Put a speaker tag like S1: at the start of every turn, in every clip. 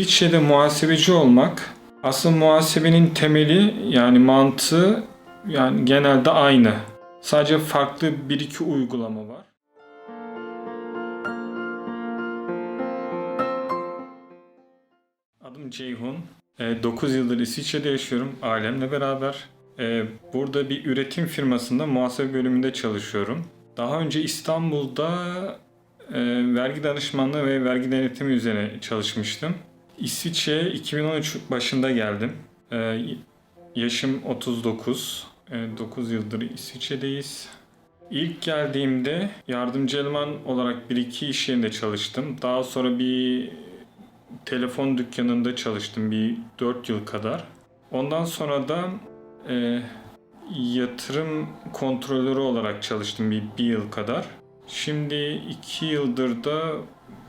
S1: İsviçre'de muhasebeci olmak aslında muhasebenin temeli yani mantığı yani genelde aynı. Sadece farklı bir iki uygulama var. Adım Ceyhun. 9 yıldır İsviçre'de yaşıyorum ailemle beraber. Ee, Burada bir üretim firmasında muhasebe bölümünde çalışıyorum. Daha önce İstanbul'da e, vergi danışmanlığı ve vergi denetimi üzerine çalışmıştım. İsviçre'ye 2013 başında geldim. Ee, Yaşım 39. 9 yıldır İsviçre'deyiz. İlk geldiğimde yardımcı eleman olarak bir iki iş yerinde çalıştım. Daha sonra bir telefon dükkanında çalıştım bir 4 yıl kadar. Ondan sonra da e, yatırım kontrolörü olarak çalıştım bir, bir yıl kadar. Şimdi 2 yıldır da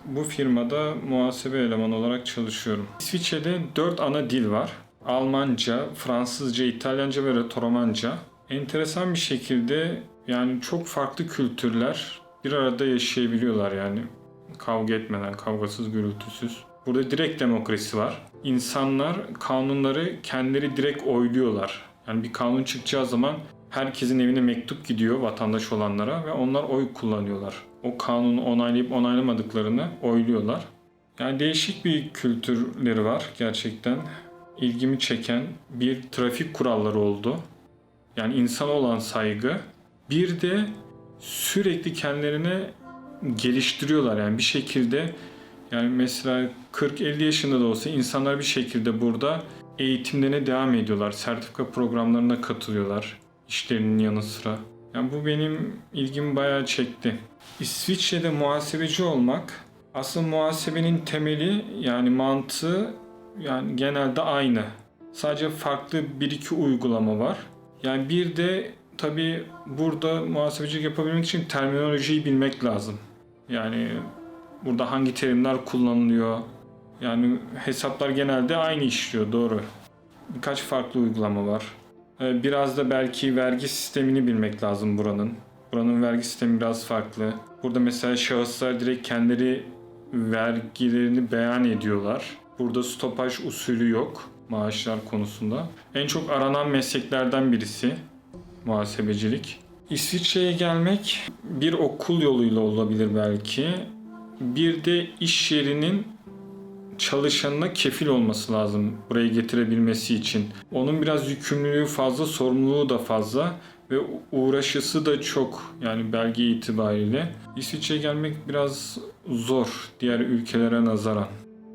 S1: bu firmada muhasebe elemanı olarak çalışıyorum. İsviçre'de 4 ana dil var. Almanca, Fransızca, İtalyanca ve Romanca. Enteresan bir şekilde yani çok farklı kültürler bir arada yaşayabiliyorlar yani. Kavga etmeden, kavgasız, gürültüsüz. Burada direkt demokrasi var. İnsanlar kanunları kendileri direkt oyluyorlar. Yani bir kanun çıkacağı zaman herkesin evine mektup gidiyor vatandaş olanlara ve onlar oy kullanıyorlar. O kanunu onaylayıp onaylamadıklarını oyluyorlar. Yani değişik bir kültürleri var gerçekten. İlgimi çeken bir trafik kuralları oldu. Yani insana olan saygı. Bir de sürekli kendilerine geliştiriyorlar yani bir şekilde yani mesela 40-50 yaşında da olsa insanlar bir şekilde burada eğitimlerine devam ediyorlar. Sertifika programlarına katılıyorlar işlerinin yanı sıra. Yani bu benim ilgimi bayağı çekti. İsviçre'de muhasebeci olmak aslında muhasebenin temeli yani mantığı yani genelde aynı. Sadece farklı bir iki uygulama var. Yani bir de tabii burada muhasebecilik yapabilmek için terminolojiyi bilmek lazım. Yani burada hangi terimler kullanılıyor. Yani hesaplar genelde aynı işliyor doğru. Birkaç farklı uygulama var. Ee, Biraz da belki vergi sistemini bilmek lazım buranın. Buranın vergi sistemi biraz farklı. Burada mesela şahıslar direkt kendileri vergilerini beyan ediyorlar. Burada stopaj usulü yok maaşlar konusunda. En çok aranan mesleklerden birisi muhasebecilik. İsviçre'ye gelmek bir okul yoluyla olabilir belki. Bir de iş yerinin çalışanına kefil olması lazım buraya getirebilmesi için. Onun biraz yükümlülüğü fazla, sorumluluğu da fazla ve uğraşısı da çok yani belge itibariyle. İsviçre'ye gelmek biraz zor diğer ülkelere nazaran.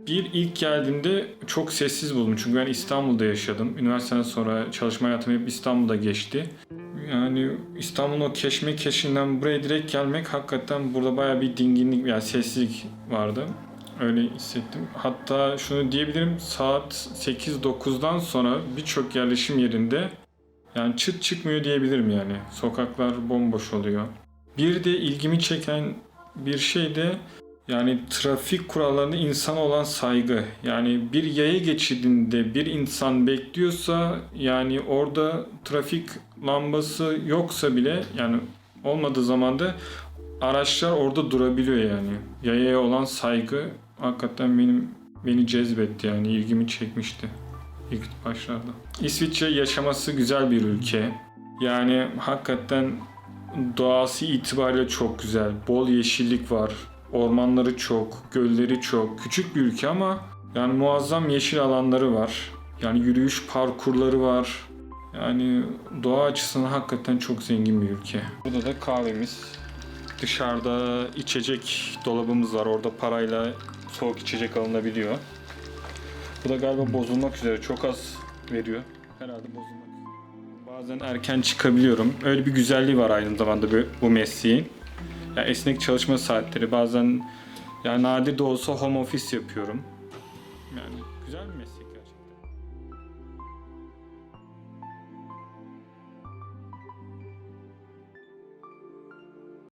S1: Bir ilk geldiğimde çok sessiz buldum çünkü ben İstanbul'da yaşadım. Üniversiteden sonra çalışma hayatım hep İstanbul'da geçti. Yani İstanbul'un o keşme keşinden buraya direkt gelmek hakikaten burada baya bir dinginlik yani sessizlik vardı. Öyle hissettim. Hatta şunu diyebilirim saat 8-9'dan sonra birçok yerleşim yerinde yani çıt çıkmıyor diyebilirim yani. Sokaklar bomboş oluyor. Bir de ilgimi çeken bir şey de yani trafik kurallarına insana olan saygı. Yani bir yaya geçidinde bir insan bekliyorsa yani orada trafik lambası yoksa bile yani olmadığı zaman da araçlar orada durabiliyor yani. Yayaya olan saygı hakikaten benim beni cezbetti yani ilgimi çekmişti ilk başlarda. İsviçre yaşaması güzel bir ülke. Yani hakikaten doğası itibariyle çok güzel. Bol yeşillik var. Ormanları çok, gölleri çok. Küçük bir ülke ama yani muazzam yeşil alanları var. Yani yürüyüş parkurları var. Yani doğa açısından hakikaten çok zengin bir ülke. Burada da kahvemiz. Dışarıda içecek dolabımız var. Orada parayla soğuk içecek alınabiliyor. Bu da galiba bozulmak üzere. Çok az veriyor. Herhalde bozulmak. Bazen erken çıkabiliyorum. Öyle bir güzelliği var aynı zamanda bu, mesleğin. Ya esnek çalışma saatleri. Bazen yani nadir de olsa home office yapıyorum. Yani güzel bir meslek.